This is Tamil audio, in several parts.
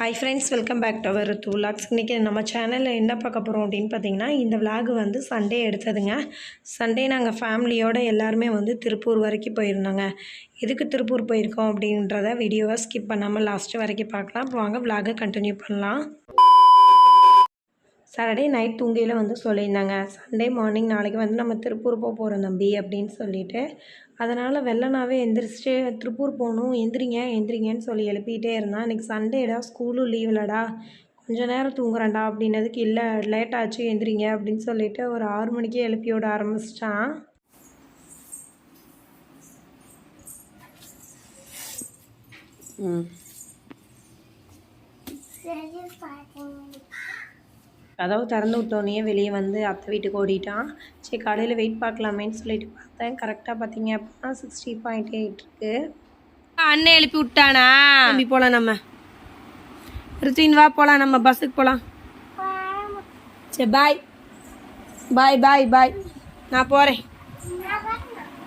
Hi friends welcome back to our two logs இன்றைக்கி நம்ம சேனலில் என்ன பார்க்க போகிறோம் அப்படின்னு பார்த்தீங்கன்னா இந்த vlog வந்து சண்டே எடுத்ததுங்க. சண்டே நாங்கள் ஃபேமிலியோடு எல்லாருமே வந்து திருப்பூர் வரைக்கும் போயிருந்தோங்க. எதுக்கு திருப்பூர் போயிருக்கோம் அப்படின்றத வீடியோவை ஸ்கிப் பண்ணாமல் லாஸ்ட்டு வரைக்கும் பார்க்கலாம். வாங்க விலாகை கண்டினியூ பண்ணலாம். சாட்டர்டே நைட் தூங்கையில் வந்து சொல்லியிருந்தாங்க. சண்டே மார்னிங் நாளைக்கு வந்து நம்ம திருப்பூர் போக போகிறோம் தம்பி அப்படின்னு சொல்லிட்டு. அதனால் வெள்ளனாவே எந்திரிச்சிட்டு திருப்பூர் போகணும் எந்திரிங்க எந்திரிங்கன்னு சொல்லி எழுப்பிட்டே இருந்தான். இன்றைக்கி சண்டேடா ஸ்கூலும் லீவ்லடா. கொஞ்ச நேரம் தூங்குறேன்டா அப்படின்னதுக்கு இல்லை லேட் ஆச்சு எந்திரிங்க அப்படின்னு சொல்லிட்டு ஒரு ஆறு மணிக்கே எழுப்பி விட ஆரம்பிச்சிட்டான். கதவு திறந்து விட்டோன்னே வெளியே வந்து அத்தை வீட்டுக்கு ஓடிட்டான். சரி காலையில் வெயிட் பார்க்கலாமேன்னு சொல்லிட்டு பார்த்தேன். கரெக்டாக பார்த்தீங்க அப்படின்னா சிக்ஸ்டி பாயிண்ட் எயிட் இருக்குது அண்ணன் எழுப்பி விட்டானா? தம்பி போலாம் நம்ம. ரித்வின் வா போலாம் நம்ம பஸ்ஸுக்கு போலாம். சரி பாய் பாய் பாய் பாய் நான் போறேன்.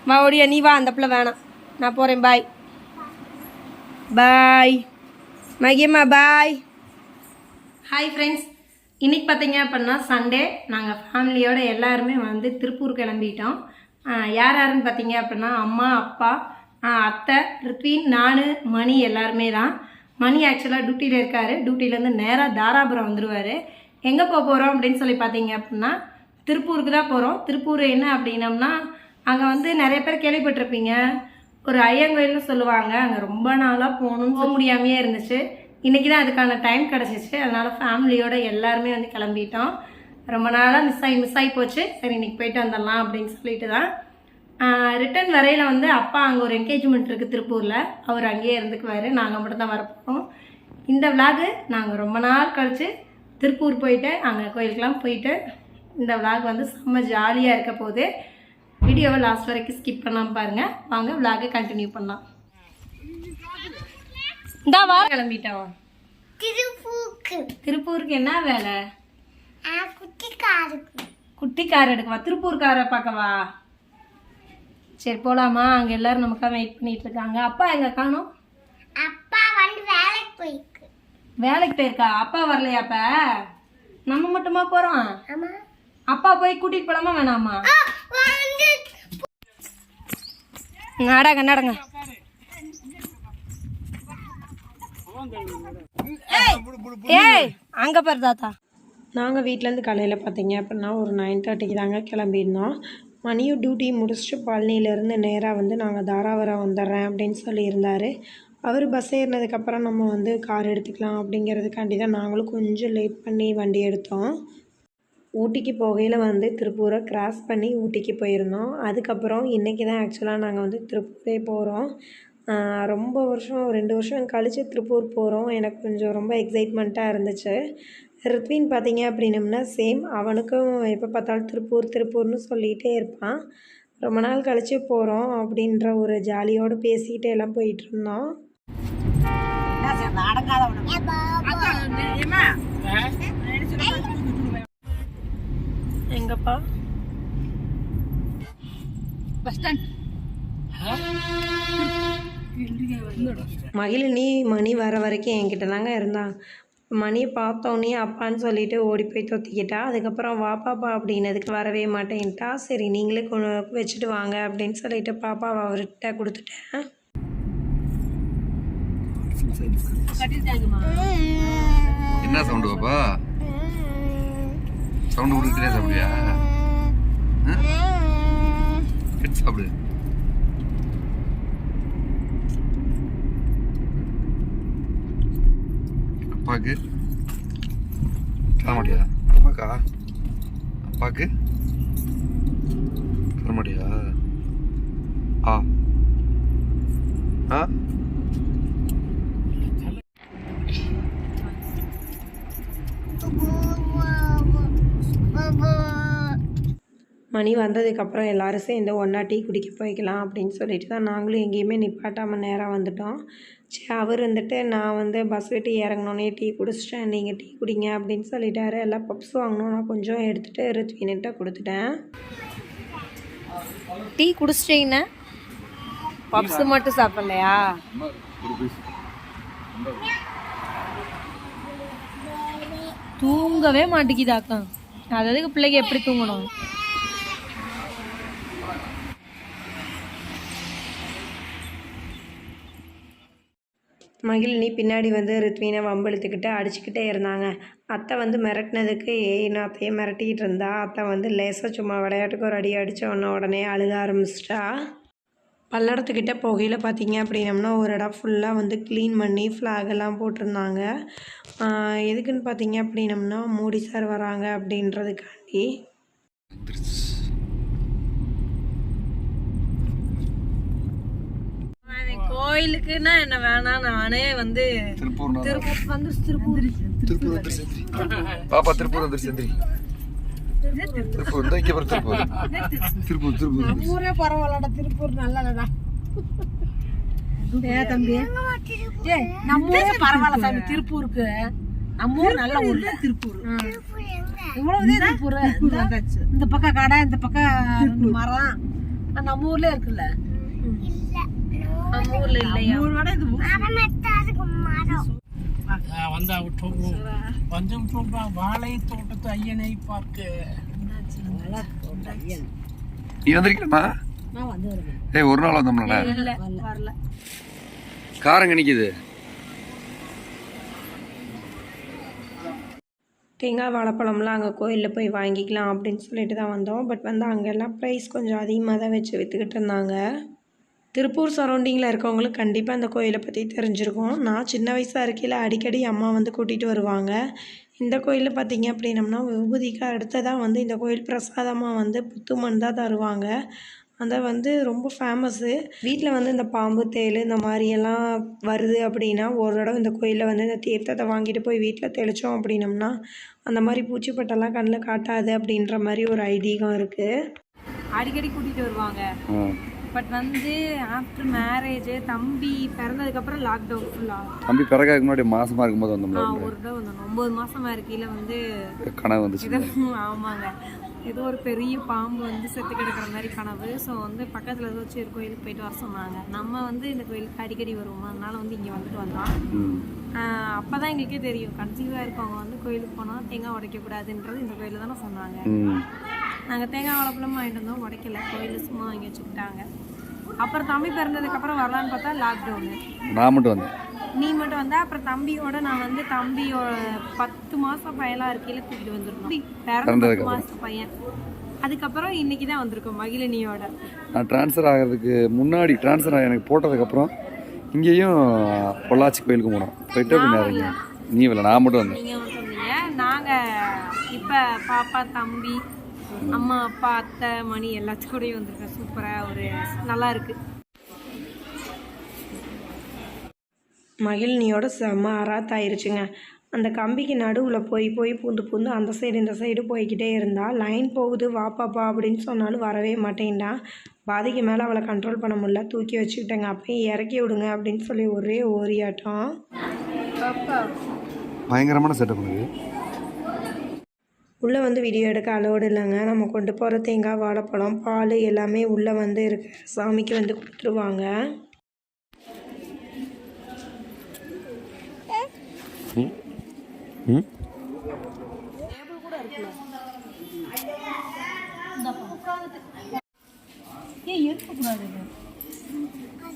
வா ஓடியா நீ வா அந்த பிள்ளை வேணாம். நான் போறேன் பாய் பாய் மகியம்மா பாய் ஹாய் ஃப்ரெண்ட்ஸ் இன்னைக்கு பார்த்தீங்க அப்படின்னா சண்டே நாங்கள் ஃபேமிலியோட எல்லாருமே வந்து திருப்பூர் கிளம்பிட்டோம். யார் யாருன்னு பார்த்தீங்க அப்படின்னா அம்மா அப்பா அத்தை ரித்வின் நான் மணி எல்லாருமே தான். மணி ஆக்சுவலாக டியூட்டியில் இருக்கார். டியூட்டிலேருந்து நேராக தாராபுரம் வந்துடுவார் எங்கே போக போகிறோம் அப்படின்னு சொல்லி பார்த்தீங்க அப்படின்னா திருப்பூருக்கு தான் போகிறோம் திருப்பூர் என்ன அப்படின்னம்னா அங்கே வந்து நிறைய பேர் கேள்விப்பட்டிருப்பீங்க. ஒரு ஐயங்கோயில்னு சொல்லுவாங்க. அங்கே ரொம்ப நாளாக போகணும்னு போக முடியாமையே இருந்துச்சு. இன்றைக்கி தான் அதுக்கான டைம் கிடச்சிச்சு. அதனால் ஃபேமிலியோடு எல்லாருமே வந்து கிளம்பிட்டோம். ரொம்ப நாளாக மிஸ் ஆகி மிஸ் ஆகி போச்சு. சரி இன்னைக்கு போயிட்டு வந்துடலாம் அப்படின்னு சொல்லிட்டு தான். ரிட்டர்ன் வரையில் வந்து அப்பா அங்கே ஒரு என்கேஜ்மெண்ட் இருக்குது திருப்பூரில். அவர் அங்கேயே இருந்துக்குவார். நாங்கள் மட்டும் தான் வரப்போகிறோம் இந்த விலாகு நாங்கள் ரொம்ப நாள் கழித்து திருப்பூர் போயிட்டு அங்கே கோயிலுக்கெலாம் போயிட்டு இந்த விலாக் வந்து செம்ம ஜாலியாக இருக்க போது வீடியோவை லாஸ்ட் வரைக்கும் ஸ்கிப் பண்ணாமல் பாருங்கள் வாங்க விலாகை கண்டினியூ பண்ணலாம். இந்தா வா. கிளம்பிட்டோம். திருப்பூக்கு திருப்பூருக்கு என்ன வேலை? குட்டி காருக்கு குட்டி கார் எடுக்கவா திருப்பூர் காரை பார்க்கவா? சரி போலாமா? அங்கே எல்லாரும் நமக்காக வெயிட் பண்ணிட்டு இருக்காங்க. அப்பா எங்க காணோம் அப்பா வந்து வேலைக்கு போயிருக்கு. வேலைக்கு போயிருக்கா? அப்பா வரலையா அப்ப? நம்ம மட்டுமா போறோம்? ஆமா. அப்பா போய் கூட்டிட்டு போலாமா வேணாமா? வந்து நடங்க நடங்க. ஏய் அங்க பாரு தாத்தா. நாங்கள் வீட்டிலேருந்து காலையில் பார்த்தீங்க அப்படின்னா ஒரு நைன் தேர்ட்டிக்கு தாங்க கிளம்பியிருந்தோம். மணியும் டியூட்டி முடிச்சுட்டு பழனியிலேருந்து நேராக வந்து நாங்கள் தாராவரம் வந்துடுறேன் அப்படின்னு சொல்லியிருந்தார். அவர் பஸ் ஏறினதுக்கப்புறம் நம்ம வந்து கார் எடுத்துக்கலாம் அப்படிங்கிறதுக்காண்டி தான் நாங்களும் கொஞ்சம் லேட் பண்ணி வண்டி எடுத்தோம். ஊட்டிக்கு போகையில் வந்து திருப்பூரை கிராஸ் பண்ணி ஊட்டிக்கு போயிருந்தோம். அதுக்கப்புறம் இன்றைக்கி தான் ஆக்சுவலாக நாங்கள் வந்து திருப்பூரே போகிறோம் ரொம்ப வருஷம் ரெண்டு வருஷம் கழித்து திருப்பூர் போகிறோம் எனக்கு கொஞ்சம் ரொம்ப எக்ஸைட்மெண்ட்டாக இருந்துச்சு. ரித்வின் பார்த்தீங்க அப்படின்னம்னா சேம் அவனுக்கும் எப்போ பார்த்தாலும் திருப்பூர் திருப்பூர்னு சொல்லிகிட்டே இருப்பான். ரொம்ப நாள் கழித்து போகிறோம் அப்படின்ற ஒரு ஜாலியோடு பேசிகிட்டு எல்லாம் போயிட்டு இருந்தோம். எங்கப்பா? மகிழினி மணி வர வரைக்கும் என்கிட்ட தாங்க இருந்தான். மணியை பார்த்தோன்னே அப்பான்னு சொல்லிட்டு ஓடி போய் தொத்திக்கிட்டா. அதுக்கப்புறம் வா பாப்பா அப்படின்னதுக்கு வரவே மாட்டேன்ட்டா. சரி நீங்களே கொண்டு வச்சுட்டு வாங்க அப்படின்னு சொல்லிட்டு பாப்பாவை அவர்கிட்ட கொடுத்துட்டேன். என்ன சவுண்டு பாப்பா? சவுண்டு கொடுத்துட்டே சாப்பிடுறியா எடுத்து சாப்பிடு. அப்பாக்கு. தர மாட்டியா? அப்பாக்கா? அப்பாக்கு? தர மாட்டியா? ஆ. ஆ? மணி வந்ததுக்கப்புறம் எல்லோரும் சேர்ந்து ஒன்றா டீ குடிக்க போய்க்கலாம் அப்படின்னு சொல்லிட்டு தான் நாங்களும் எங்கேயுமே நிப்பாட்டாமல் நேராக வந்துட்டோம். சரி அவர் வந்துட்டு நான் வந்து பஸ் விட்டு இறங்கினோன்னே டீ குடிச்சிட்டேன். நீங்கள் டீ குடிங்க அப்படின்னு சொல்லிட்டாரு. எல்லாம் பப்ஸ் வாங்கணும். நான் கொஞ்சம் எடுத்துகிட்டு ரித்வின்கிட்ட கொடுத்துட்டேன். டீ குடிச்சிட்டீங்கன்னா பப்ஸ் மட்டும் சாப்பிடலையா? தூங்கவே மாட்டேங்குதாக்கா அது அதுக்கு பிள்ளைக்கு எப்படி தூங்கணும்? மகிழினி பின்னாடி வந்து ரித்வினை வம்பெழுத்துக்கிட்டு அடிச்சுக்கிட்டே இருந்தாங்க. அத்தை வந்து மிரட்டினதுக்கு ஏய் நான் அத்தையை மிரட்டிக்கிட்டு இருந்தா? அத்தை வந்து லேசாக சும்மா விளையாட்டுக்கு ஒரு அடி அடித்த உடனே உடனே அழுக ஆரம்பிச்சிட்டா. பல்லடத்துக்கிட்ட போகையில் பார்த்தீங்க அப்படின்னம்னா ஒரு இடம் ஃபுல்லாக வந்து க்ளீன் பண்ணி ஃப்ளாக் எல்லாம் போட்டிருந்தாங்க. எதுக்குன்னு பார்த்தீங்க அப்படின்னம்னா மோடி சார் வராங்க அப்படின்றதுக்காண்டி வந்துருச்சு கோயிலுக்குன்னா என்ன வேணாம் நானே வந்து திருப்பூர் திருப்பூர் வந்து திருப்பூர். திருப்பூர். பாப்பா திருப்பூர் வந்துருச்சு எந்திரி திருப்பூர் இந்த இங்கே பாரு திருப்பூர். திருப்பூர் திருப்பூர். ஊரே பரவாயில்லடா திருப்பூர் நல்லதா ஏ தம்பி. ஏ நம்ம ஊரே பரவாயில்ல சாமி திருப்பூருக்கு. நம்ம ஊர் நல்ல ஊர். திருப்பூர் இவ்வளவு திருப்பூர். இந்த- இந்த பக்கம் கடை இந்த பக்கம் மரம். நம்ம ஊர்ல இருக்குல்ல. நம்ம ஊர்ல இல்லையா? வந்தா விட்டோம் வந்து விட்டோம் வாழை தோட்டத்து ஐயனை பார்க்க நீ வந்திருக்கீங்களா நான் வந்து வருவேன் ஏய் ஒரு நாள் வரல. காரங்க நிக்குது தேங்காய் வாழைப்பழம்லாம் அங்கே கோயிலில் போய் வாங்கிக்கலாம் அப்படின்னு சொல்லிட்டு தான் வந்தோம். பட் வந்து அங்கெல்லாம் ப்ரைஸ் கொஞ்சம் அதிகமாக தான் வச்சு விற்றுக்கிட்டு இருந்தாங்க. திருப்பூர் சரௌண்டிங்கில் இருக்கவங்களுக்கு கண்டிப்பாக அந்த கோயிலை பற்றி தெரிஞ்சிருக்கும். நான் சின்ன வயசாக இருக்கையில் அடிக்கடி அம்மா வந்து கூட்டிகிட்டு வருவாங்க. இந்த கோயிலில் பார்த்தீங்க அப்படின்னம்னா விபூதிக்கு அடுத்ததாக வந்து இந்த கோயில் பிரசாதமாக வந்து புத்துமண் தான் தருவாங்க. அதை வந்து ரொம்ப ஃபேமஸ்ஸு வீட்டில் வந்து இந்த பாம்பு தேள் இந்த மாதிரியெல்லாம் வருது அப்படின்னா ஒரு தடவை இந்த கோயிலில் வந்து இந்த தீர்த்தத்தை வாங்கிட்டு போய் வீட்டில் தெளித்தோம் அப்படின்னம்னா அந்த மாதிரி பூச்சிப்பட்டெல்லாம் கண்ணில் காட்டாது அப்படின்ற மாதிரி ஒரு ஐதீகம் இருக்குது அடிக்கடி கூட்டிட்டு வருவாங்க. பட் வந்து ஆஃப்டர் மேரேஜ் தம்பி பிறந்ததுக்கு அப்புறம் லாக்டவுன் ஃபுல்லா தம்பி பிறகாக்கு முன்னாடி மாசமா இருக்கும்போது வந்தோம்ல ஒரு தடவை வந்தோம். ஒன்பது மாசமா இருக்கையில வந்து கனவு வந்துச்சு. ஆமாங்க. ஏதோ ஒரு பெரிய பாம்பு வந்து செத்து கிடக்குற மாதிரி கனவு. ஸோ வந்து பக்கத்தில் ஏதாச்சும் ஒரு கோயிலுக்கு போயிட்டு வர சொன்னாங்க. நம்ம வந்து இந்த கோயிலுக்கு அடிக்கடி வருவோம்? அதனால வந்து இங்கே வந்துட்டு வந்தோம். அப்போ தான் எங்களுக்கே தெரியும். கன்சீவாக இருக்கவங்க வந்து கோயிலுக்கு போனால் தேங்காய் உடைக்கக்கூடாதுன்றது இந்த கோயிலில் தானே சொன்னாங்க. நாங்கள் தேங்காய் வாழைப்பழம் வாங்கிட்டு வந்தோம். உடைக்கல. கோயிலில் சும்மா வாங்கி வச்சுக்கிட்டாங்க. அப்புறம் தம்பி பிறந்ததுக்கப்புறம் வரலான்னு பார்த்தா லாக்டவுனு நான் மட்டும் வந்தேன். நீ மட்டும் வந்தா அப்புறம் தம்பியோட நான் வந்து தம்பியோட பத்து மாசம் பையனா இருக்கையில கூட்டிட்டு வந்திருந்தோம். பிறந்த பத்து பையன். அதுக்கப்புறம் இன்னைக்கு தான் வந்திருக்கோம் மகிழினியோட. நான் ட்ரான்ஸ்ஃபர் ஆகிறதுக்கு முன்னாடி ட்ரான்ஸ்ஃபர் எனக்கு போட்டதுக்கப்புறம் இங்கேயும் பொள்ளாச்சி கோயிலுக்கு போனோம். போயிட்டு நீ இல்லை நான் மட்டும் வந்தேன். நீங்க மட்டும் வந்தீங்க. நாங்க இப்ப பாப்பா தம்பி அம்மா அப்பா அத்தை மணி எல்லாத்துக்கூடயும் வந்திருக்கேன். சூப்பரா ஒரு நல்லா இருக்கு. மகிழினியோட செம்ம அராத்தாயிருச்சுங்க அந்த கம்பிக்கு நடுவில் போய் போய் பூந்து பூந்து அந்த சைடு இந்த சைடு போய்க்கிட்டே இருந்தா லைன் போகுது வா பாப்பா அப்படின்னு சொன்னாலும் வரவே மாட்டேன்டான் பாதிக்கு மேலே அவளை கண்ட்ரோல் பண்ண முடியல. தூக்கி வச்சுக்கிட்டேங்க. அப்பயும் இறக்கி விடுங்க அப்படின்னு சொல்லி ஒரே ஓரியாட்டம். பயங்கரமான செட்டப் பண்ணுது உள்ளே வந்து வீடியோ எடுக்க அலோடு இல்லைங்க. நம்ம கொண்டு போகிற தேங்காய் வாழைப்பழம் பால் எல்லாமே உள்ளே வந்து இருக்கு. சாமிக்கு வந்து கொடுத்துருவாங்க.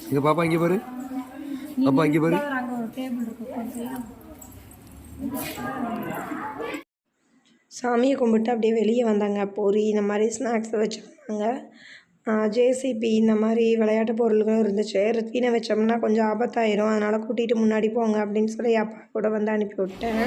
இங்கே பாப்பா இங்கே பாரு. பாப்பா இங்கே பாரு அங்கே ஒரு டேபிள் இருக்கு கொஞ்சம் சாமியை கும்பிட்டு அப்படியே வெளியே வந்தாங்க. பொரி இந்த மாதிரி ஸ்நாக்ஸ் வச்சுருந்தாங்க. ஜேசிபி இந்த மாதிரி விளையாட்டு பொருள்களும் இருந்துச்சு. ரித்வீனை வச்சோம்னா கொஞ்சம் ஆபத்தாயிரும். அதனால் கூட்டிகிட்டு முன்னாடி போங்க அப்படின்னு சொல்லி அப்பா கூட வந்து அனுப்பி விட்டேன்.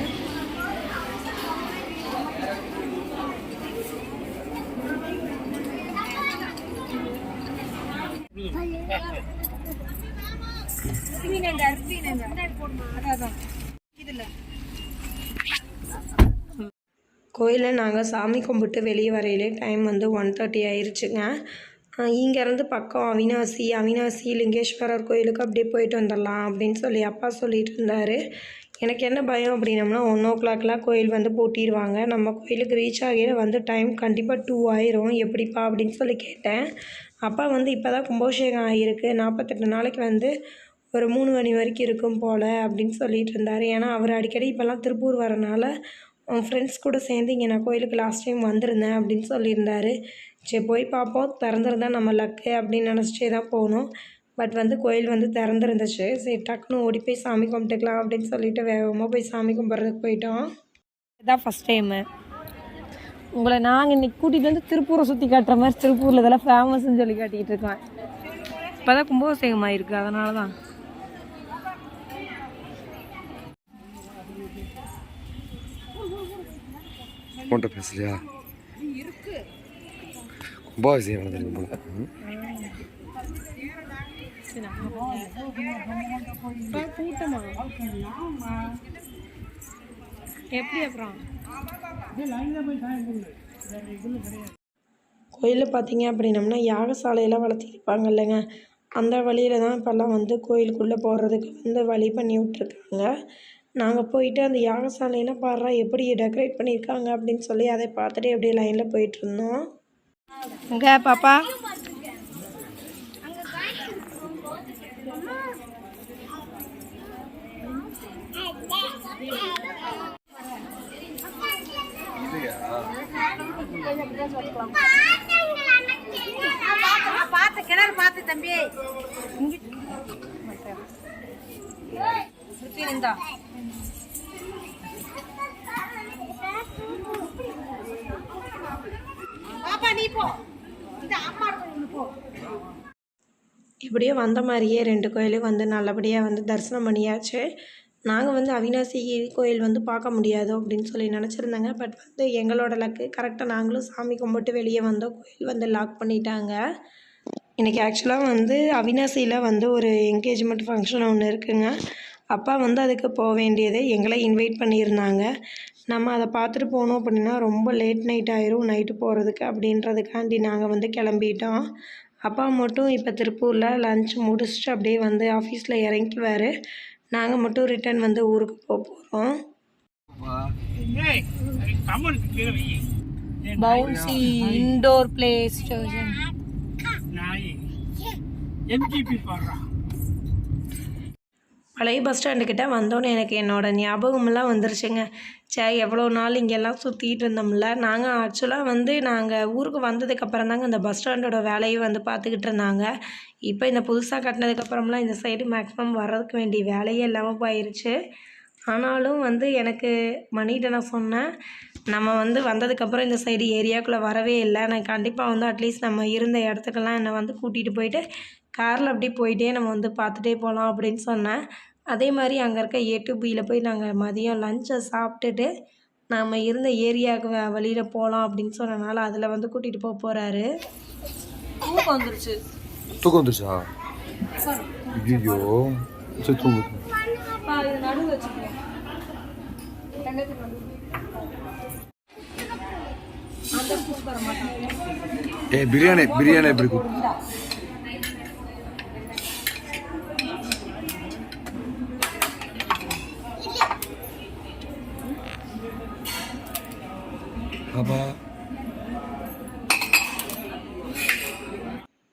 கோயிலில் நாங்கள் சாமி கும்பிட்டு வெளியே வரையிலே டைம் வந்து ஒன் தேர்ட்டி ஆயிடுச்சுங்க இங்கேருந்து பக்கம் அவினாசி அவினாசி லிங்கேஸ்வரர் கோயிலுக்கு அப்படியே போயிட்டு வந்துடலாம் அப்படின்னு சொல்லி அப்பா சொல்லிட்டு இருந்தார். எனக்கு என்ன பயம் அப்படின்னம்னா ஒன் ஓ கிளாக்லாம் கோயில் வந்து பூட்டிடுவாங்க நம்ம கோயிலுக்கு ரீச் ஆகிற வந்து டைம் கண்டிப்பாக டூ ஆயிரும். எப்படிப்பா அப்படின்னு சொல்லி கேட்டேன். அப்பா வந்து இப்போ தான் கும்பாபிஷேகம் ஆகியிருக்கு நாற்பத்தெட்டு நாளைக்கு வந்து ஒரு மூணு மணி வரைக்கும் இருக்கும் போல் அப்படின்னு சொல்லிட்டு இருந்தார். ஏன்னா அவர் அடிக்கடி இப்போல்லாம் திருப்பூர் வரனால ஃப்ரெண்ட்ஸ் கூட சேர்ந்து இங்கே நான் கோயிலுக்கு லாஸ்ட் டைம் வந்திருந்தேன் அப்படின்னு சொல்லியிருந்தாரு. சரி போய் பார்ப்போம். திறந்துருந்தா நம்ம லக்கு அப்படின்னு நினச்சிட்டே தான் போகணும் பட் வந்து கோயில் வந்து திறந்துருந்துச்சு. சரி டக்குன்னு ஓடி போய் சாமி கும்பிட்டுக்கலாம் அப்படின்னு சொல்லிட்டு வேகமாக போய் சாமி கும்பிட்றதுக்கு போயிட்டோம். இதான் ஃபஸ்ட் டைமு உங்களை நாங்கள் இன்னைக்கு கூட்டிகிட்டு வந்து திருப்பூரை சுற்றி காட்டுற மாதிரி திருப்பூரில் இதெல்லாம் ஃபேமஸ்ன்னு சொல்லி காட்டிக்கிட்டு இருக்கேன் இப்போ தான் கும்பாபிஷேகம் ஆயிருக்கு அதனால தான் போன்ட்ட பேசலையா? கும்பாபிஷேகம் நடந்திருக்கு போல எப்படி அப்புறம் கோயிலில் பார்த்தீங்க அப்படின்னம்னா யாகசாலையெல்லாம் வளர்த்திருப்பாங்க இல்லைங்க. அந்த வழியில் தான் இப்போல்லாம் வந்து கோயிலுக்குள்ளே போகிறதுக்கு வந்து வழி பண்ணி விட்ருக்காங்க நாங்கள் போயிட்டு அந்த யாகசாலையெல்லாம் பாடுறா எப்படி டெக்கரேட் பண்ணியிருக்காங்க அப்படின்னு சொல்லி அதை பார்த்துட்டு அப்படியே லைனில் போயிட்டுருந்தோம் இங்கே பாப்பா? பார்த்து கிணறு பார்த்து தம்பி. இந்தா பாப்பா நீ போ. இந்த அம்மா போ. இப்படியே வந்த மாதிரியே ரெண்டு கோயிலும் வந்து நல்லபடியாக வந்து தரிசனம் பண்ணியாச்சு. நாங்கள் வந்து அவினாசி கோயில் வந்து பார்க்க முடியாது அப்படின்னு சொல்லி நினச்சிருந்தாங்க. பட் வந்து எங்களோட லக்கு கரெக்டாக நாங்களும் சாமி கும்பிட்டு வெளியே வந்தோம். கோயில் வந்து லாக் பண்ணிட்டாங்க. இன்றைக்கி ஆக்சுவலாக வந்து அவினாசியில் வந்து ஒரு என்கேஜ்மெண்ட் ஃபங்க்ஷன் ஒன்று இருக்குங்க. அப்பா வந்து அதுக்கு போக வேண்டியது எங்களை இன்வைட் பண்ணியிருந்தாங்க. நம்ம அதை பார்த்துட்டு போனோம் அப்படின்னா ரொம்ப லேட் நைட் ஆயிரும் நைட்டு போகிறதுக்கு அப்படின்றதுக்காண்டி நாங்கள் வந்து கிளம்பிட்டோம். அப்பா மட்டும் இப்போ திருப்பூரில் லஞ்ச் முடிச்சுட்டு அப்படியே வந்து ஆஃபீஸில் இறங்கிக்குவார். நாங்கள் மட்டும் ரிட்டர்ன் வந்து ஊருக்கு போக போகிறோம் பவுன்சி இன்டோர் பிளே ஸ்டேஷன் நாய். எம்ஜிபி பாடுறான் பழைய பஸ் ஸ்டாண்டுக்கிட்ட வந்தோன்னே எனக்கு என்னோடய ஞாபகமெல்லாம் வந்துருச்சுங்க. சே எவ்வளோ நாள் இங்கெல்லாம் சுற்றிட்டு இருந்தோம்ல. நாங்கள் ஆக்சுவலாக வந்து நாங்கள் ஊருக்கு வந்ததுக்கப்புறம் தாங்க இந்த பஸ் ஸ்டாண்டோட வேலையை வந்து பார்த்துக்கிட்டு இருந்தாங்க. இப்போ இந்த புதுசாக கட்டினதுக்கப்புறம்லாம் இந்த சைடு மேக்ஸிமம் வர்றதுக்கு வேண்டிய வேலையே இல்லாமல் போயிருச்சு. ஆனாலும் வந்து எனக்கு மணிகிட்ட நான் சொன்னேன் நம்ம வந்து வந்ததுக்கப்புறம் இந்த சைடு ஏரியாக்குள்ளே வரவே இல்லை. நான் கண்டிப்பாக வந்து அட்லீஸ்ட் நம்ம இருந்த இடத்துக்கெல்லாம் என்னை வந்து கூட்டிகிட்டு போயிட்டு காரில் அப்படியே போயிட்டே நம்ம வந்து பார்த்துட்டே போகலாம் அப்படின்னு சொன்னேன். அதே மாதிரி அங்கே இருக்க ஏ டு பியில் போய் நாங்கள் மதியம் லஞ்சை சாப்பிட்டுட்டு நம்ம இருந்த ஏரியாவுக்கு வழியில் போகலாம் அப்படின்னு சொன்னனால அதில் வந்து கூட்டிகிட்டு போக போகிறாரு தூக்கம் வந்துருச்சு. தூக்கம் வந்துச்சா ஐயோ சரி தூங்கு. ஏ பிரியாணி பிரியாணி எப்படி கூ- பாப்பா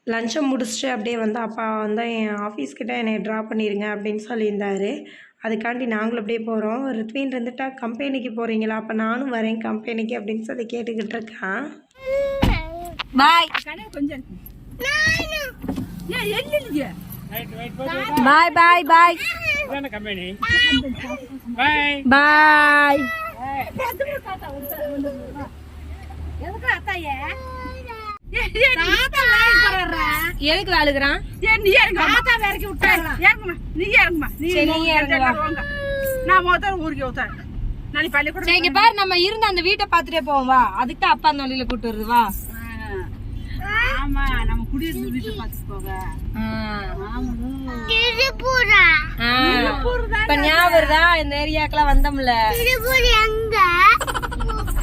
லஞ்சை முடிச்சுட்டு அப்படியே வந்து அப்பா வந்து என் ஆஃபீஸ்கிட்ட என்னை ட்ராப் பண்ணிடுங்க அப்படின்னு சொல்லியிருந்தாரு. அதுக்காண்டி நாங்களும் அப்படியே போகிறோம் ரித்வின் இருந்துட்டா கம்பெனிக்கு போகிறீங்களா அப்போ நானும் வரேன் கம்பெனிக்கு அப்படின்னு சொல்லி கேட்டுக்கிட்டு இருக்கான் பாய் ரைட் ரைட் போய் பாய் பாய் பாய் பாய் எதுக்கு அத்தாயே? எதுக்கு அழுகுறான் நீ இறங்க அம்மா இறக்கி விட்டாங்க இறங்குமா. நீ இறங்குமா. நீ இறங்கு. நான் முதல்ல ஊருக்கு ஊத்தாரு நான் பள்ளிக்கூடம் சரி இங்க பாரு நம்ம இருந்த அந்த வீட்டை பார்த்துட்டே போவோம் வா. அதுக்கு தான் அப்பா அந்த வழியில கூட்டு வருது வா. ஆமா நம்ம குடியிருந்த வீட்டை பார்த்து போக திருப்பூரா இப்ப ஞாபகம் வருதா? இந்த ஏரியாக்கெல்லாம் வந்தோம்ல.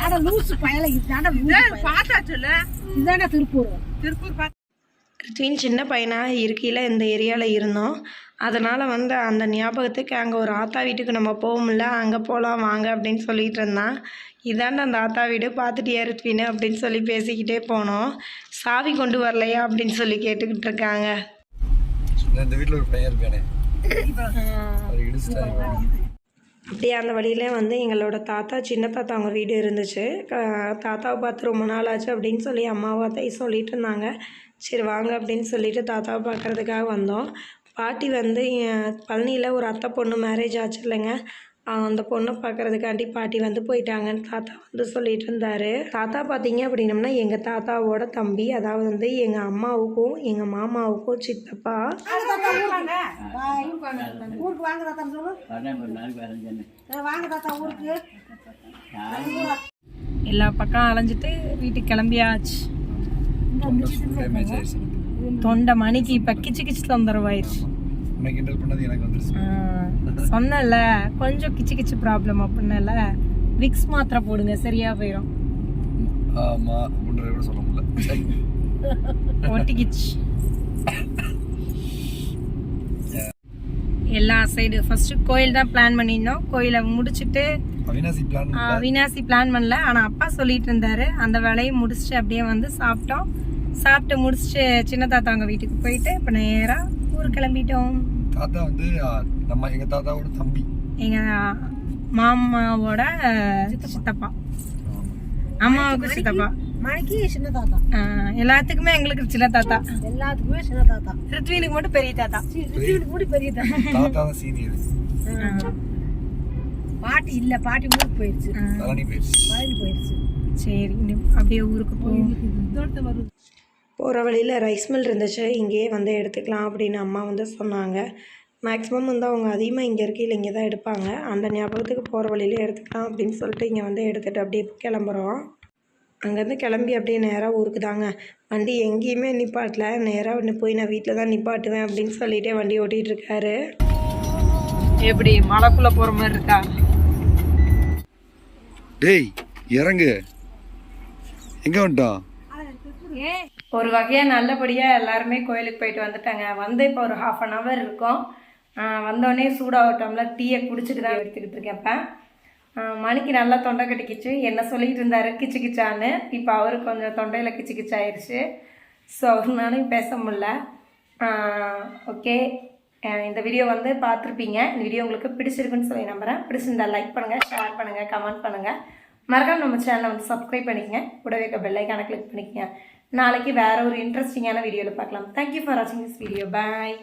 அட லூசு பயல இதாண்ட பார்த்தா சொல்லு இதாண்ட திருப்பூர். திருப்பூர் பார்த்து ரித்வின் சின்ன பையனாக இருக்கையில் இந்த ஏரியாவில் இருந்தோம். அதனால் வந்து அந்த ஞாபகத்துக்கு அங்கே ஒரு ஆத்தா வீட்டுக்கு நம்ம போவோம்ல அங்கே போகலாம் வாங்க அப்படின்னு சொல்லிட்டு இருந்தான். இதாண்ட அந்த ஆத்தா வீடு பார்த்துட்டியா ரித்வின் அப்படின்னு சொல்லி பேசிக்கிட்டே போனோம். சாவி கொண்டு வரலையா அப்படின்னு சொல்லி கேட்டுக்கிட்டு இருக்காங்க. இந்த வீட்டில் ஒரு பையன் இருக்கானே. அப்படியே அந்த வழியிலே வந்து எங்களோட தாத்தா சின்ன தாத்தா அவங்க வீடு இருந்துச்சு. தாத்தாவை பார்த்து ரொம்ப நாள் ஆச்சு அப்படின்னு சொல்லி அம்மாவை அத்தை சொல்லிட்டு இருந்தாங்க. சரி வாங்க அப்படின்னு சொல்லிட்டு தாத்தாவை பார்க்கறதுக்காக வந்தோம். பாட்டி வந்து பழனியில் ஒரு அத்தை பொண்ணு மேரேஜ் ஆச்சு இல்லைங்க. அந்த பொண்ணை பார்க்கறதுக்காண்டி பாட்டி வந்து போயிட்டாங்கன்னு தாத்தா வந்து சொல்லிட்டு இருந்தாரு. தாத்தா பார்த்தீங்க அப்படின்னம்னா எங்கள் தாத்தாவோட தம்பி அதாவது வந்து எங்கள் அம்மாவுக்கும் எங்கள் மாமாவுக்கும் சித்தப்பா. ஊருக்கு வாங்க தாத்தா சொல்லு அஹ் வாங்க தாத்தா ஊருக்கு எல்லா பக்கம் அலைஞ்சிட்டு வீட்டுக்கு கிளம்பியாச்சு. தொண்டை மணிக்கு இப்போ கிச்சு கிச்சு தொந்தரவாயிடுச்சு உன்னை கிண்டல் பண்ணது எனக்கு வந்துருச்சு. சொன்னல கொஞ்சம் கிச்சு கிச்சு ப்ராப்ளம் அப்படின்னல விக்ஸ் மாத்திரை போடுங்க சரியா போயிடும் ஆமா அப்படின்றத கூட சொல்ல முடியல. ஒட்டிக்கிச்சு எல்லா சைடு ஃபர்ஸ்ட் கோயில் தான் பிளான் பண்ணியிருந்தோம். கோயிலை முடிச்சுட்டு அவினாசி பிளான் ஆ, அவினாசி பிளான் பண்ணல. ஆனால் அப்பா சொல்லிட்டு இருந்தாரு. அந்த வேலையை முடிச்சுட்டு அப்படியே வந்து சாப்பிட்டோம். சாப்பிட்டு முடிச்சுட்டு சின்ன தாத்தா அவங்க வீட்டுக்கு போயிட்டு இப்போ நேராக ஊர் கிளம்பிட்டோம். தாத்தா வந்து நம்ம எங்க தாத்தாவோட தம்பி. எங்கள் மாமாவோட சித்தப்பா. அம்மாவுக்கு சித்தப்பா. மணிக்கு சின்ன தாத்தா. ஆ, எல்லாத்துக்குமே எங்களுக்கு சின்ன தாத்தா. எல்லாத்துக்குமே சின்ன தாத்தா. ரித்வினுக்கு மட்டும் பெரிய தாத்தா. ரிசீவ் மூடி பெரிய தாத்தா. தாத்தா தான் சீனியர் பாட்டி இல்ல பாட்டி ஊருக்கு போயிருச்சு. பழனி போயிடுச்சு பழனி போயிருச்சு. சரி அப்படியே ஊருக்கு போவோம் இதோட வரும் போகிற வழியில் ரைஸ் மில் இருந்துச்சு. இங்கேயே வந்து எடுத்துக்கலாம் அப்படின்னு அம்மா வந்து சொன்னாங்க. மேக்ஸிமம் வந்து அவங்க அதிகமாக இங்கே இருக்கையில் இங்கே தான் எடுப்பாங்க. அந்த ஞாபகத்துக்கு போகிற வழியில எடுத்துக்கலாம் அப்படின்னு சொல்லிட்டு இங்கே வந்து எடுத்துகிட்டு அப்படியே கிளம்புறோம். அங்கேருந்து கிளம்பி அப்படியே நேராக ஊருக்கு தாங்க. வண்டி எங்கேயுமே நிப்பாட்டல. நேராக போய் நான் வீட்டில் தான் நிப்பாட்டுவேன் அப்படின்னு சொல்லிட்டே வண்டி ஓட்டிகிட்டு இருக்காரு. எப்படி மலைக்குள்ளே போகிற மாதிரி இருக்கா? டேய் இறங்கு. எங்க வந்துட்டோம் ஒரு வகையாக நல்லபடியாக எல்லாருமே கோயிலுக்கு போயிட்டு வந்துட்டாங்க. வந்து இப்போ ஒரு ஹாஃப் அன் ஹவர் இருக்கும். ஆஹ் வந்தோடனே சூடாகட்டோம்ல டீயை குடிச்சிட்டு தான் எடுத்துக்கிட்டு இருக்கேன் இப்போ. மணிக்கு நல்லா தொண்டை கட்டிக்கிச்சு. என்ன சொல்லிக்கிட்டு இருந்தாரு? கிச்சு கிச்சான்னு இப்போ அவரு கொஞ்சம் தொண்டையில் கிச்சு கிச்சாயிருச்சு ஸோ அவருனாலும் பேச முடில ஓகே இந்த வீடியோ வந்து பார்த்துருப்பீங்க. இந்த வீடியோ உங்களுக்கு பிடிச்சிருக்குன்னு சொல்லி நம்புகிறேன் பிடிச்சிருந்தா லைக் பண்ணுங்கள் ஷேர் பண்ணுங்கள் கமெண்ட் பண்ணுங்கள் மறக்காம நம்ம சேனலை வந்து சப்ஸ்கிரைப் பண்ணிக்கங்க. கூடவே இருக்க பெல் கிளிக் பண்ணிக்கங்க. நாளைக்கு வேற ஒரு இன்ட்ரெஸ்டிங்கான வீடியோவில் பார்க்கலாம். தேங்க்யூ ஃபார் வாட்சிங் திஸ் வீடியோ பாய்